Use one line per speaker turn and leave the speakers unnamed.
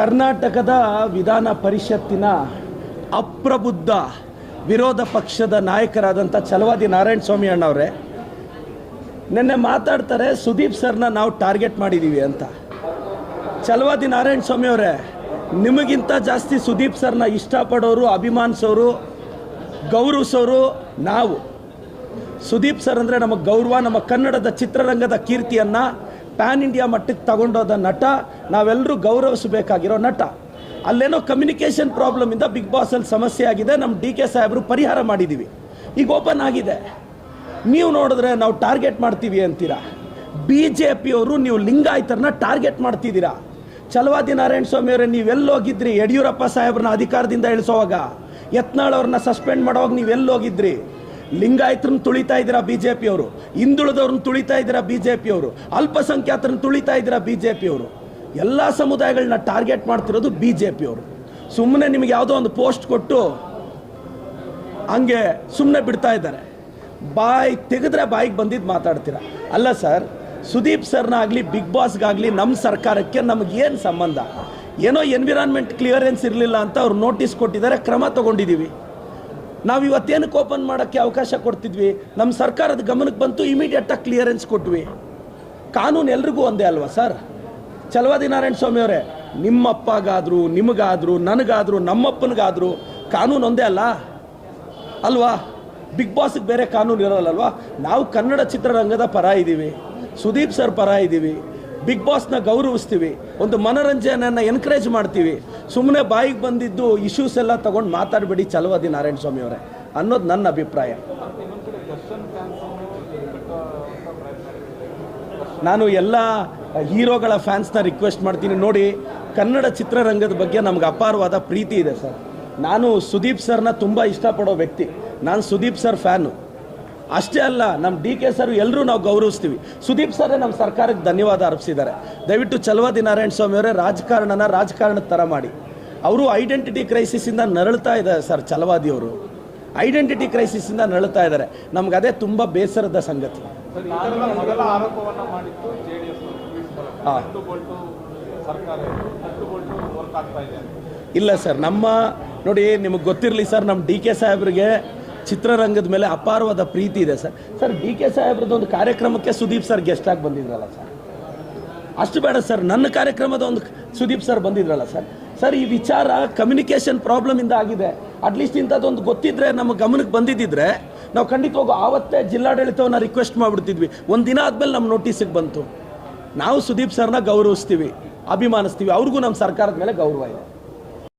ಕರ್ನಾಟಕದ ವಿಧಾನ ಪರಿಷತ್ತಿನ ಅಪ್ರಬುದ್ಧ ವಿರೋಧ ಪಕ್ಷದ ನಾಯಕರಾದಂಥ ಚಲವಾದಿ ನಾರಾಯಣ ಸ್ವಾಮಿ ಅಣ್ಣವರೇ, ನಿನ್ನೆ ಮಾತಾಡ್ತಾರೆ ಸುದೀಪ್ ಸರ್ನ ನಾವು ಟಾರ್ಗೆಟ್ ಮಾಡಿದ್ದೀವಿ ಅಂತ. ಚಲವಾದಿ ನಾರಾಯಣ ಸ್ವಾಮಿ ಅವರೇ, ನಿಮಗಿಂತ ಜಾಸ್ತಿ ಸುದೀಪ್ ಸರ್ನ ಇಷ್ಟಪಡೋರು, ಅಭಿಮಾನಿಸೋರು, ಗೌರವಿಸೋರು ನಾವು. ಸುದೀಪ್ ಸರ್ ಅಂದರೆ ನಮಗೆ ಗೌರವ, ನಮ್ಮ ಕನ್ನಡದ ಚಿತ್ರರಂಗದ ಕೀರ್ತಿಯನ್ನು ಪ್ಯಾನ್ ಇಂಡಿಯಾ ಮಟ್ಟಕ್ಕೆ ತಗೊಂಡೋದ ನಟ ನಾವೆಲ್ಲರೂ ಗೌರವಿಸಬೇಕಾಗಿರೋ ನಟ. ಅಲ್ಲೇನೋ ಕಮ್ಯುನಿಕೇಷನ್ ಪ್ರಾಬ್ಲಮಿಂದ ಬಿಗ್ ಬಾಸಲ್ಲಿ ಸಮಸ್ಯೆ ಆಗಿದೆ ನಮ್ಮ ಡಿ ಕೆ ಸಾಹೇಬರು ಪರಿಹಾರ ಮಾಡಿದ್ದೀವಿ ಈಗ ಓಪನ್ ಆಗಿದೆ. ನೀವು ನೋಡಿದ್ರೆ ನಾವು ಟಾರ್ಗೆಟ್ ಮಾಡ್ತೀವಿ ಅಂತೀರಾ? ಬಿ ಜೆ ಪಿಯವರು ನೀವು ಲಿಂಗಾಯತರನ್ನ ಟಾರ್ಗೆಟ್ ಮಾಡ್ತಿದ್ದೀರಾ? ಛಲವಾದಿ ನಾರಾಯಣ ಸ್ವಾಮಿ ಅವರೇ ನೀವೆಲ್ಲೋಗಿದ್ರಿ ಯಡಿಯೂರಪ್ಪ ಸಾಹೇಬ್ರನ್ನ ಅಧಿಕಾರದಿಂದ ಇಳಿಸೋವಾಗ? ಯತ್ನಾಳ್ ಅವ್ರನ್ನ ಸಸ್ಪೆಂಡ್ ಮಾಡೋವಾಗ ನೀವೆಲ್ಲೋಗಿದ್ರಿ ಲಿಂಗಾಯತರನ್ನ ತುಳಿತಾ ಇದ್ದೀರಾ ಬಿ ಜೆ ಪಿಯವರು ಹಿಂದುಳಿದವ್ರನ್ನ ತುಳಿತಾ ಇದ್ದೀರಾ ಬಿ ಜೆ ಪಿಯವರು ಅಲ್ಪಸಂಖ್ಯಾತರನ್ನ ತುಳಿತಾ ಇದ್ದೀರಾ ಬಿ ಜೆ ಪಿಯವರು ಎಲ್ಲ ಸಮುದಾಯಗಳನ್ನ ಟಾರ್ಗೆಟ್ ಮಾಡ್ತಿರೋದು ಬಿ ಜೆ ಪಿಯವರು ಸುಮ್ಮನೆ ನಿಮಗೆ ಯಾವುದೋ ಒಂದು ಪೋಸ್ಟ್ ಕೊಟ್ಟು ಹಂಗೆ ಸುಮ್ಮನೆ ಬಿಡ್ತಾ ಇದ್ದಾರೆ. ಬಾಯಿ ತೆಗೆದ್ರೆ ಬಾಯಿಗೆ ಬಂದಿದ್ದು ಮಾತಾಡ್ತೀರಾ? ಅಲ್ಲ ಸರ್, ಸುದೀಪ್ ಸರ್ನಾಗಲಿ, ಬಿಗ್ ಬಾಸ್ಗಾಗಲಿ ನಮ್ಮ ಸರ್ಕಾರಕ್ಕೆ ನಮಗೇನು ಸಂಬಂಧ? ಏನೋ ಎನ್ವಿರಾನ್ಮೆಂಟ್ ಕ್ಲಿಯರೆನ್ಸ್ ಇರಲಿಲ್ಲ ಅಂತ ಅವ್ರು ನೋಟಿಸ್ ಕೊಟ್ಟಿದ್ದಾರೆ, ಕ್ರಮ ತಗೊಂಡಿದ್ದೀವಿ. ನಾವು ಇವತ್ತೇನಕ್ಕೆ ಓಪನ್ ಮಾಡೋಕ್ಕೆ ಅವಕಾಶ ಕೊಡ್ತಿದ್ವಿ? ನಮ್ಮ ಸರ್ಕಾರದ ಗಮನಕ್ಕೆ ಬಂತು ಇಮಿಡಿಯೇಟಾಗಿ ಕ್ಲಿಯರೆನ್ಸ್ ಕೊಟ್ವಿ. ಕಾನೂನು ಎಲ್ರಿಗೂ ಒಂದೇ ಅಲ್ವಾ ಸರ್? ಚಲವಾದಿ ನಾರಾಯಣ ಸ್ವಾಮಿ ಅವರೇ, ನಿಮ್ಮಪ್ಪಗಾದರೂ, ನಿಮಗಾದರೂ, ನನಗಾದರೂ, ನಮ್ಮಪ್ಪನಿಗಾದರೂ ಕಾನೂನು ಒಂದೇ ಅಲ್ಲ? ಅಲ್ವಾ? ಬಿಗ್ ಬಾಸ್ಗೆ ಬೇರೆ ಕಾನೂನು ಇರೋಲ್ಲಲ್ವಾ? ನಾವು ಕನ್ನಡ ಚಿತ್ರರಂಗದ ಪರ ಇದ್ದೀವಿ ಸುದೀಪ್ ಸರ್ ಪರ ಇದ್ದೀವಿ ಬಿಗ್ ಬಾಸ್ನ ಗೌರವಿಸ್ತೀವಿ. ಒಂದು ಮನೋರಂಜನೆಯನ್ನು ಎನ್ಕರೇಜ್ ಮಾಡ್ತೀವಿ. ಸುಮ್ಮನೆ ಬಾಯಿಗೆ ಬಂದಿದ್ದು ಇಶ್ಯೂಸ್ ಎಲ್ಲ ತಗೊಂಡು ಮಾತಾಡಬೇಡಿ ಚಲವಾದಿ ನಾರಾಯಣ ಸ್ವಾಮಿ ಅವರೇ ಅನ್ನೋದು ನನ್ನ ಅಭಿಪ್ರಾಯ. ನಾನು ಎಲ್ಲ ಹೀರೋಗಳ ಫ್ಯಾನ್ಸ್ನ ರಿಕ್ವೆಸ್ಟ್ ಮಾಡ್ತೀನಿ. ನೋಡಿ, ಕನ್ನಡ ಚಿತ್ರರಂಗದ ಬಗ್ಗೆ ನಮ್ಗೆ ಅಪಾರವಾದ ಪ್ರೀತಿ ಇದೆ ಸರ್. ನಾನು ಸುದೀಪ್ ಸರ್ನ ತುಂಬ ಇಷ್ಟಪಡೋ ವ್ಯಕ್ತಿ. ನಾನು ಸುದೀಪ್ ಸರ್ ಫ್ಯಾನು ಅಷ್ಟೇ ಅಲ್ಲ ನಮ್ಮ ಡಿ ಕೆ ಸರ್ ಎಲ್ಲರೂ ನಾವು ಗೌರವಿಸ್ತೀವಿ. ಸುದೀಪ್ ಸರೇ ನಮ್ಮ ಸರ್ಕಾರಕ್ಕೆ ಧನ್ಯವಾದ ಅರ್ಪಿಸಿದ್ದಾರೆ. ದಯವಿಟ್ಟು ಚಲವಾದಿ ನಾರಾಯಣ ಸ್ವಾಮಿ ಅವರೇ ರಾಜಕಾರಣನ ರಾಜಕಾರಣದ ಥರ ಮಾಡಿ. ಅವರು ಐಡೆಂಟಿಟಿ ಕ್ರೈಸಿಸಿಂದ ನರಳ್ತಾ ಇದ್ದಾರೆ ಸರ್ ಚಲವಾದಿಯವರು ಐಡೆಂಟಿಟಿ ಕ್ರೈಸಿಸಿಂದ ನರಳ್ತಾ ಇದ್ದಾರೆ. ನಮ್ಗೆ ಅದೇ ತುಂಬ ಬೇಸರದ ಸಂಗತಿ. ಇಲ್ಲ ಸರ್ ನಮ್ಮ ನೋಡಿ ನಿಮಗೆ ಗೊತ್ತಿರಲಿ ಸರ್ ನಮ್ಮ ಡಿ ಕೆ ಸಾಹೇಬ್ರಿಗೆ ಚಿತ್ರರಂಗದ ಮೇಲೆ ಅಪಾರವಾದ ಪ್ರೀತಿ ಇದೆ ಸರ್. ಸರ್, ಡಿ ಕೆ ಸಾಹೇಬ್ರದ್ದು ಒಂದು ಕಾರ್ಯಕ್ರಮಕ್ಕೆ ಸುದೀಪ್ ಸರ್ ಗೆಸ್ಟ್ ಆಗಿ ಬಂದಿದ್ರಲ್ಲ ಸರ್. ಅಷ್ಟು ಬೇಡ ಸರ್, ನನ್ನ ಕಾರ್ಯಕ್ರಮದ ಒಂದು ಸುದೀಪ್ ಸರ್ ಬಂದಿದ್ರಲ್ಲ ಸರ್. ಸರ್, ಈ ವಿಚಾರ ಕಮ್ಯುನಿಕೇಷನ್ ಪ್ರಾಬ್ಲಮಿಂದ ಆಗಿದೆ. ಅಟ್ಲೀಸ್ಟ್ ಇಂಥದ್ದೊಂದು ಗೊತ್ತಿದ್ರೆ ನಮ್ಮ ಗಮನಕ್ಕೆ ಬಂದಿದ್ದಿದ್ರೆ ನಾವು ಖಂಡಿತವಾಗೂ ಆವತ್ತೇ ಜಿಲ್ಲಾಡಳಿತವನ್ನು ರಿಕ್ವೆಸ್ಟ್ ಮಾಡಿಬಿಡ್ತಿದ್ವಿ. ಒಂದು ದಿನ ಆದಮೇಲೆ ನಮ್ಮ ನೋಟಿಸಿಗೆ ಬಂತು. ನಾವು ಸುದೀಪ್ ಸರ್ನ ಗೌರವಿಸ್ತೀವಿ, ಅಭಿಮಾನಿಸ್ತೀವಿ. ಅವ್ರಿಗೂ ನಮ್ಮ ಸರ್ಕಾರದ ಮೇಲೆ ಗೌರವ ಇದೆ.